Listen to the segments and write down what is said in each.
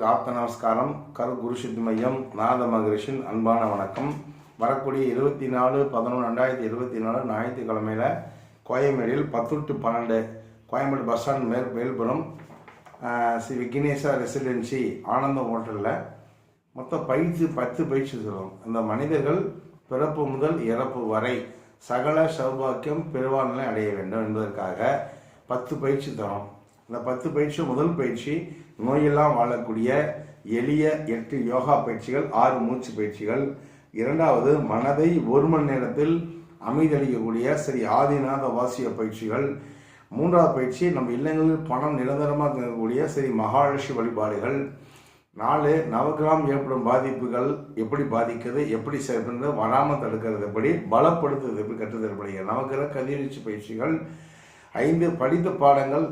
அனைவருக்கும் ஆப்த நமஸ்காரம் கரு குரு சித்தி மையம் நாத மகரிஷின் அன்பான வணக்கம். வரக்கூடிய இருபத்தி நாலு பதினொன்று ரெண்டாயிரத்தி இருபத்தி நாலு ஞாயிற்றுக்கிழமையில் கோயம்பேடில் பத்து டு பன்னெண்டு கோயம்பேடு பஸ் ஸ்டாண்ட் மேல் மேல்புறம் ஸ்ரீ விக்னேஸ்வர ரெசிடென்சி ஆனந்தம் ஹோட்டலில் மொத்தம் பயிற்சி பத்து பயிற்சி சொல்லுவோம் அந்த மனிதர்கள் பிறப்பு முதல் இறப்பு வரை சகல சௌபாக்கியம் பெருவாழ்நிலை அடைய வேண்டும் என்பதற்காக பத்து பயிற்சி தரும். இந்த பத்து பயிற்சி முதல் பயிற்சி நோயெல்லாம் வாழக்கூடிய எளிய எட்டு யோகா பயிற்சிகள் ஆறு மூச்சு பயிற்சிகள். இரண்டாவது மனதை ஒரு மணி நேரத்தில் அமைதளிக்கக்கூடிய சரி ஆதிநாத வாசிய பயிற்சிகள். மூன்றாவது பயிற்சி நம்ம இல்லங்களில் பணம் நிரந்தரமாக இருக்கக்கூடிய சரி மகாலட்சுமி வழிபாடுகள். நாலு நவகிராம் ஏற்படும் பாதிப்புகள் எப்படி பாதிக்கிறது எப்படி செய்யப்படுறது வராமல் தடுக்கிறது எப்படி பலப்படுத்துறது எப்படி கற்றுத்தரப்படுகிறது நவகிரக கதிர்வீச்சு பயிற்சிகள். ஐந்து படித்த பாடங்கள்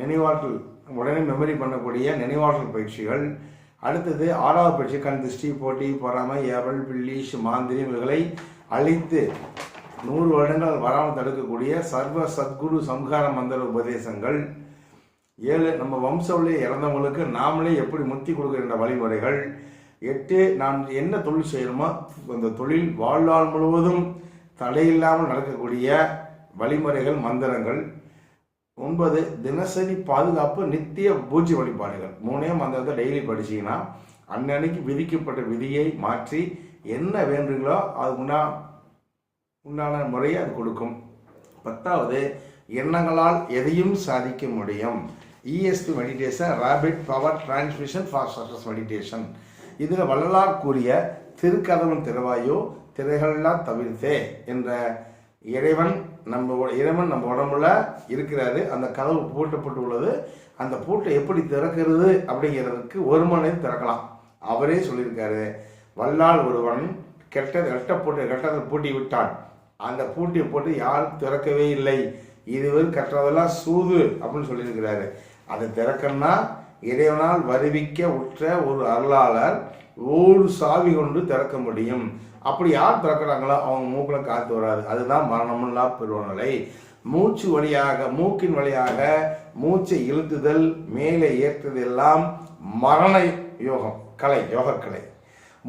நினைவாற்றல் உடனே மெமரி பண்ணக்கூடிய நினைவாற்றல் பயிற்சிகள். அடுத்தது ஆறாவது பயிற்சி கண் திருஷ்டி போட்டி பொறாமை ஏவல் பில்லிஷ் மாந்திரியம் இவர்களை அழித்து நூறு வருடங்கள் வராமல் தடுக்கக்கூடிய சர்வ சத்குரு சம்ஹார மந்திர உபதேசங்கள். ஏழு நம்ம வம்சாவளியை இறந்தவங்களுக்கு நாமளே எப்படி முத்தி கொடுக்கின்ற வழிமுறைகள். எட்டு நாம் என்ன தொழில் செய்யணுமோ அந்த தொழில் வாழ்நாள் முழுவதும் தடையில்லாமல் நடக்கக்கூடிய வழிமுறைகள் மந்திரங்கள். ஒன்பது தினசரி பாதுகாப்பு நித்திய பூஜை வழிபாடுகள். மூணே மந்திரத்தை டெய்லி படிச்சீங்கன்னா அன்னன்னைக்கு விதிக்கப்பட்ட விதியை மாற்றி என்ன வேண்டுங்களோ அது உண்டா உண்டான முறையை அது கொடுக்கும். பத்தாவது எண்ணங்களால் எதையும் சாதிக்க முடியும். ESP meditation rapid power transmission for success meditation இதில் வள்ளலார் கூறிய திருக்கதவன் திறவாயோ திரைகளெல்லாம் தவிர்த்தே என்ற இறைவன் நம்ம இறைவன் நம்ம உடம்புல இருக்கிறாரு. அந்த கதவு பூட்டப்பட்டு உள்ளது. அந்த பூட்டை எப்படி திறக்கிறது அப்படிங்கிறதுக்கு ஒரு மணி திறக்கலாம். அவரே சொல்லியிருக்காரு. வல்லால் ஒருவன் கெட்டது ரெட்ட போட்டு கெட்டதை பூட்டி விட்டான். அந்த பூட்டியை போட்டு யாரும் திறக்கவே இல்லை. இதுவரை கற்றதெல்லாம் சூது அப்படின்னு சொல்லியிருக்கிறாரு. அதை திறக்கணும்னா இறைவனால் வருவிக்க உற்ற ஒரு அருளாளர் ஒரு சாவி கொண்டு திறக்க முடியும். அப்படி யார் திறக்கிறாங்களோ அவங்க மூக்கில் காத்து வராது. அதுதான் மரணமில்லா பெருவநிலை. மூச்சு வழியாக மூக்கின் வழியாக மூச்சை இழுத்துதல் மேலே ஏற்றுதெல்லாம் மரண யோகம் கலை யோகக்கலை.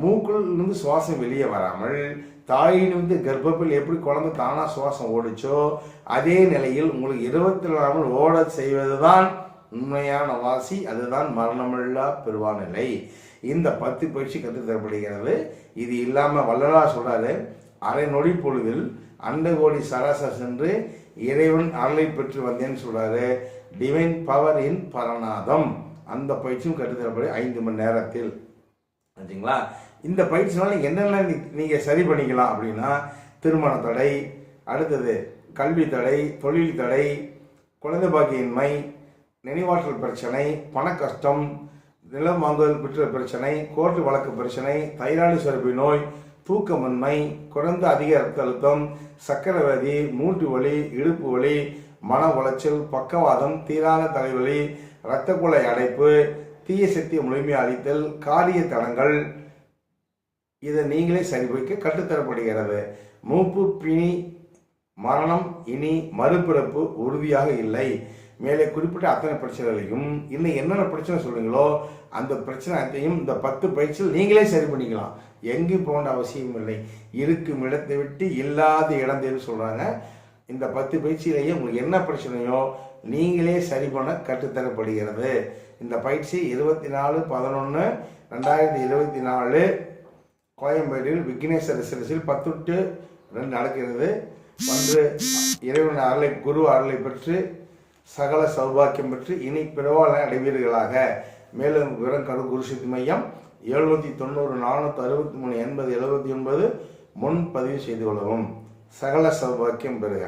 மூக்குள் இருந்து சுவாசம் வெளியே வராமல் தாயிலிருந்து கர்ப்பத்தில் எப்படி குழந்தை தானா சுவாசம் ஓடிச்சோ அதே நிலையில் உங்களுக்கு இருபத்தி நாலு ஓட செய்வதுதான் உண்மையான வாசி அதுதான் மரணமில்லா பெருவானிலை. இந்த பத்து பயிற்சி கற்றுத்தரப்படுகிறது இது இல்லாமல் வள்ளலா சொல்றாரு அரை நொடி பொழுதில் அண்டகோடி சராச சென்று இறைவன் அருளை பெற்று வந்தேன்னு சொல்றாரு. டிவைன் பவர் இன் பரநாதம். அந்த பயிற்சியும் கற்றுத்தரப்படு ஐந்து மணி நேரத்தில். சரிங்களா? இந்த பயிற்சினால என்னென்ன நீங்கள் சரி பண்ணிக்கலாம் அப்படின்னா திருமண தடை அடுத்தது கல்வி தடை தொழில் தடை குழந்தை பாக்கியின்மை நினைவாற்றல் பிரச்சனை பண கஷ்டம் நிலம் வாங்குதல் பெற்ற பிரச்சனை கோர்ட்டு வழக்கு பிரச்சனை தைராய்டு சுரப்பி நோய் தூக்கமின்மை குறைந்த அதிக ரத்த அழுத்தம் சக்கரை வியாதி மூட்டு வலி இடுப்பு வலி மன உளைச்சல் பக்கவாதம் தீராத தலைவலி இரத்த குழாய் அடைப்பு தீய சக்தியை முழுமையாக அளித்தல் காரிய தடங்கள். இதை நீங்களே சரிபடுக்க கற்றுத்தரப்படுகிறது மூப்பு பிணி மரணம் இனி மறுபிறப்பு உறுதியாக இல்லை. மேலே குறிப்பிட்ட அத்தனை பிரச்சனைகளையும் இன்னும் என்னென்ன பிரச்சனை சொல்றீங்களோ அந்த பிரச்சனை அனைத்தையும் இந்த பத்து பயிற்சியில் நீங்களே சரி பண்ணிக்கலாம். எங்கே போக அவசியம் இல்லை. இருக்கும் இடத்தை விட்டு இல்லாத இடம் தேர்வு சொல்கிறாங்க இந்த பத்து பயிற்சியிலேயே உங்களுக்கு என்ன பிரச்சனையோ நீங்களே சரி பண்ண கற்றுத்தரப்படுகிறது. இந்த பயிற்சி இருபத்தி நாலு பதினொன்று ரெண்டாயிரத்தி இருபத்தி நாலு கோயம்பேடில் விக்னேஸ்வர சிரசில் பத்து டு ரெண்டு நடக்கிறது. ஒன்று இறைவன் அருளை குரு அருளை பெற்று சகல சௌபாக்கியம் பெற்று இனி பிறவாள அடைவீர்களாக. மேலும் விவரம் கரு குருசித்தி மையம் எழுநூற்றி தொண்ணூறு நானூற்றி அறுபத்தி மூணு எண்பது எழுபத்தி ஒன்பது முன்பதிவு செய்து கொள்ளவும். சகல சௌபாக்கியம் பெறுக.